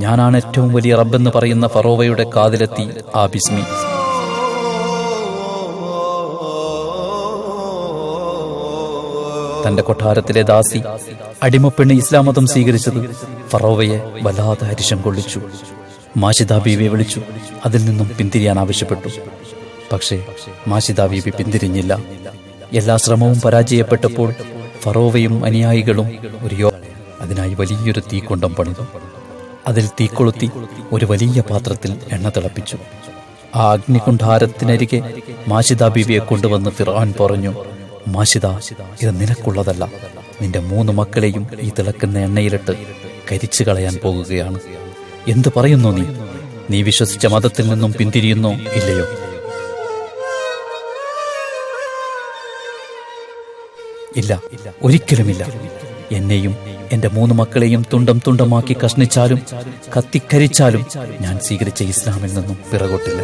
ഞാനാണ് ഏറ്റവും വലിയ റബ്ബെന്ന് പറയുന്ന ഫറോവയുടെ കാതിലെത്തി ആ ബിസ്മി. തന്റെ കൊട്ടാരത്തിലെ ദാസി അടിമപ്പെണ്ണ് ഇസ്ലാം മതം സ്വീകരിച്ചത് ഫറോവയെ വല്ലാതെ ഹരിശം കൊള്ളിച്ചു. മാഷിദ ബീവിയെ വിളിച്ചു. അതിൽ നിന്നും പിന്തിരിയാൻ ആവശ്യപ്പെട്ടു. പക്ഷേ മാഷിദ ബീവി പിന്തിരിഞ്ഞില്ല. എല്ലാ ശ്രമവും പരാജയപ്പെട്ടപ്പോൾ ഫറോവയും അനുയായികളും ഒരു യോ അതിനായി വലിയൊരു തീക്കൊണ്ടം പണിതു. അതിൽ തീക്കൊളുത്തി ഒരു വലിയ പാത്രത്തിൽ എണ്ണ തിളപ്പിച്ചു. ആ അഗ്നികുണ്ഠാരത്തിനരികെ മാഷിദ ബീവിയെ കൊണ്ടുവന്ന് ഫിറാൻ പറഞ്ഞു മാഷിദ ഇത് നിനക്കുള്ളതല്ല. നിന്റെ മൂന്ന് മക്കളെയും ഈ തിളക്കുന്ന എണ്ണയിലിട്ട് കരിച്ചു കളയാൻ പോകുകയാണ്. എന്ത് പറയുന്നു നീ? നീ വിശ്വസിച്ച മതത്തിൽ നിന്നും പിന്തിരിയുന്നു ഇല്ലയോ? ഇല്ല ഒരിക്കലുമില്ല. എന്നെയും എന്റെ മൂന്ന് മക്കളെയും തുണ്ടം തുണ്ടമാക്കി കഷ്ണിച്ചാലും കത്തിക്കരിച്ചാലും ഞാൻ സ്വീകരിച്ച ഇസ്ലാമിൽ നിന്നും പിറകോട്ടില്ല.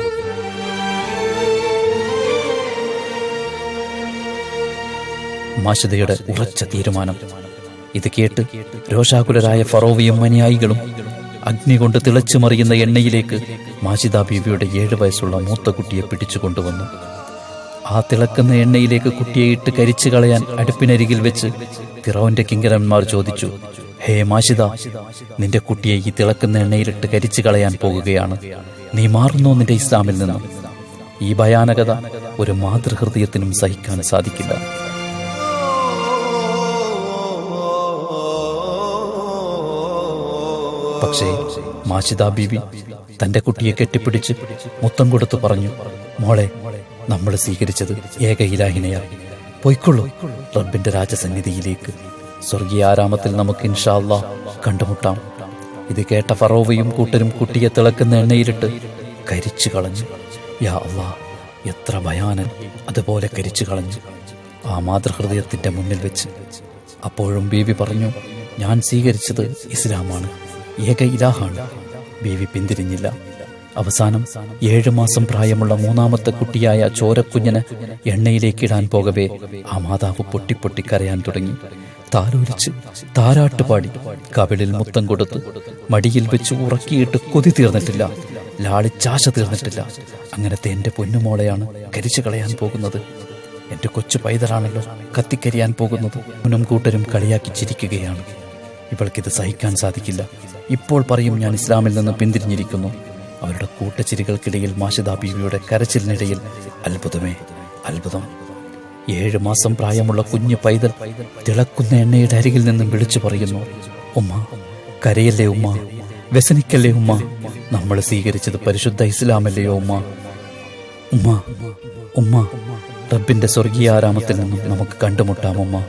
മാഷതയുടെ ഉറച്ച തീരുമാനം. ഇത് കേട്ട് രോഷാകുലരായ ഫറോവിയും അനുയായികളും അഗ്നി കൊണ്ട് തിളച്ചു മറിയുന്ന എണ്ണയിലേക്ക് മാഷിദ ബീബിയുടെ ഏഴ് വയസ്സുള്ള മൂത്ത കുട്ടിയെ പിടിച്ചു കൊണ്ടുവന്നു. ആ തിളക്കുന്ന എണ്ണയിലേക്ക് കുട്ടിയെ ഇട്ട് കരിച്ചു കളയാൻ അടുപ്പിനരികിൽ വെച്ച് ഫിറോന്റെ കിങ്കരന്മാർ ചോദിച്ചു ഹേ മാഷിദ നിന്റെ കുട്ടിയെ ഈ തിളക്കുന്ന എണ്ണയിലിട്ട് കരിച്ചു കളയാൻ പോകുകയാണ്. നീ മാറുന്നോ നിന്റെ ഇസ്ലാമിൽ നിന്നും? ഈ ഭയാനകത ഒരു മാതൃഹൃദയത്തിനും സഹിക്കാൻ സാധിക്കില്ല. പക്ഷേ മാഷിദ ബീവി തന്റെ കുട്ടിയെ കെട്ടിപ്പിടിച്ച് മുത്തം കൊടുത്തു പറഞ്ഞു മോളെ നമ്മൾ സ്വീകരിച്ചത് ഏക ഇലാഹിനെയാ പൊയ്ക്കൊള്ളൂ. റബ്ബിന്റെ രാജസന്നിധിയിലേക്ക്. സ്വർഗീയ ആരാമത്തിൽ നമുക്ക് ഇൻഷാല്ല കണ്ടുമുട്ടാം. ഇത് കേട്ട ഫറോവയും കൂട്ടരും കുട്ടിയെ തിളക്കുന്ന എണ്ണയിലിട്ട് കരിച്ചു കളഞ്ഞു. യാ അള്ളാ എത്ര ഭയാനൻ. അതുപോലെ കരിച്ചു കളഞ്ഞു. ആ മാതൃഹൃദയത്തിന്റെ മുന്നിൽ വെച്ച്. അപ്പോഴും ബീവി പറഞ്ഞു ഞാൻ സ്വീകരിച്ചത് ഇസ്ലാമാണ്. ഏക ഇലാഹാണ്. ബീവി പിന്തിരിഞ്ഞില്ല. അവസാനം ഏഴു മാസം പ്രായമുള്ള മൂന്നാമത്തെ കുട്ടിയായ ചോരക്കുഞ്ഞിന് എണ്ണയിലേക്കിടാൻ പോകവേ ആ മാതാവ് പൊട്ടിപ്പൊട്ടി കരയാൻ തുടങ്ങി. താലോലിച്ച് താരാട്ടുപാടി കവിളിൽ മുത്തം കൊടുത്ത് മടിയിൽ വെച്ച് ഉറക്കിയിട്ട് കൊതി തീർന്നിട്ടില്ല ലാളിച്ചാശ തീർന്നിട്ടില്ല. അങ്ങനത്തെ എന്റെ പൊന്നുമോളെയാണ് കരിച്ചു കളയാൻ പോകുന്നത്. എന്റെ കൊച്ചു പൈതലാണല്ലോ കത്തിക്കരിയാൻ പോകുന്നത്. മുനും കൂട്ടരും കളിയാക്കി ചിരിക്കുകയാണ്. ഇവൾക്കിത് സഹിക്കാൻ സാധിക്കില്ല. ഇപ്പോൾ പറയും ഞാൻ ഇസ്ലാമിൽ നിന്ന് പിന്തിരിഞ്ഞിരിക്കുന്നു. അവരുടെ കൂട്ടച്ചിരികൾക്കിടയിൽ മാഷിദ ബീവിയുടെ കരച്ചിലിനിടയിൽ. അത്ഭുതമേ അത്ഭുതം. ഏഴു മാസം പ്രായമുള്ള കുഞ്ഞു പൈതൽ തിളക്കുന്ന എണ്ണയുടെ അരികിൽ നിന്നും വിളിച്ചു പറയുന്നു ഉമ്മ കരയല്ലേ ഉമ്മ? വ്യസനിക്കല്ലേ ഉമ്മ? നമ്മൾ സ്വീകരിച്ചത് പരിശുദ്ധ ഇസ്ലാമല്ലയോ ഉമ്മ? ഉമ്മ ഉമ്മ റബ്ബിന്റെ സ്വർഗീയ ആരാമത്തിൽ നിന്നും നമുക്ക് കണ്ടുമുട്ടാം ഉമ്മ.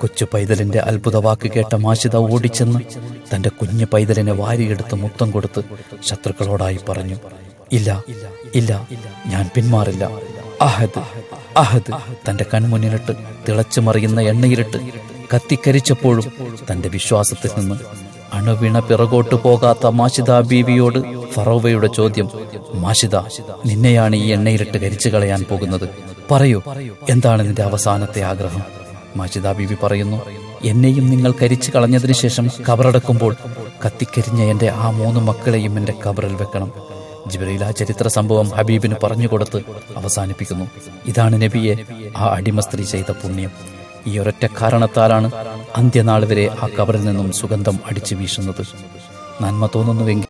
കൊച്ചു പൈതലിന്റെ അത്ഭുത വാക്ക് കേട്ട മാഷിത ഓടിച്ചെന്ന് തന്റെ കുഞ്ഞു പൈതലിനെ വാരിയെടുത്ത് മുത്തം കൊടുത്ത് ശത്രുക്കളോടായി പറഞ്ഞു ഇല്ല ഇല്ല ഞാൻ പിന്മാറില്ല. അഹദ് അഹദ് തന്റെ കൺമുന്നിലിട്ട് തിളച്ചു മറിയുന്ന എണ്ണയിലിട്ട് കത്തിക്കരിച്ചപ്പോഴും തന്റെ വിശ്വാസത്തിൽ നിന്ന് അണുവിണ പിറകോട്ട് പോകാത്ത മാഷിദ ബീവിയോട് ഫറോവയുടെ ചോദ്യം മാഷിദ നിന്നെയാണ് ഈ എണ്ണയിലിട്ട് കരിച്ചു കളയാൻ പോകുന്നത്. പറയൂ എന്താണ് നിന്റെ അവസാനത്തെ ആഗ്രഹം? മാഷിദ ബീവി പറയുന്നു എന്നെയും നിങ്ങൾ കരിച്ചു കളഞ്ഞതിനു ശേഷം കബറടക്കുമ്പോൾ കത്തിക്കരിഞ്ഞ എന്റെ ആ മൂന്ന് മക്കളെയും എന്റെ കബറിൽ വെക്കണം. ജിബ്രയിൽ ആ ചരിത്ര സംഭവം ഹബീബിന് പറഞ്ഞുകൊടുത്ത് അവസാനിപ്പിക്കുന്നു. ഇതാണ് നബിയെ ആ അടിമ സ്ത്രീ ചെയ്ത പുണ്യം. ഈ ഒരൊറ്റ കാരണത്താലാണ് അന്ത്യനാൾ വരെ ആ കബറിൽ നിന്നും സുഗന്ധം അടിച്ചു വീശുന്നത്. നന്മ തോന്നുന്നുവെങ്കിൽ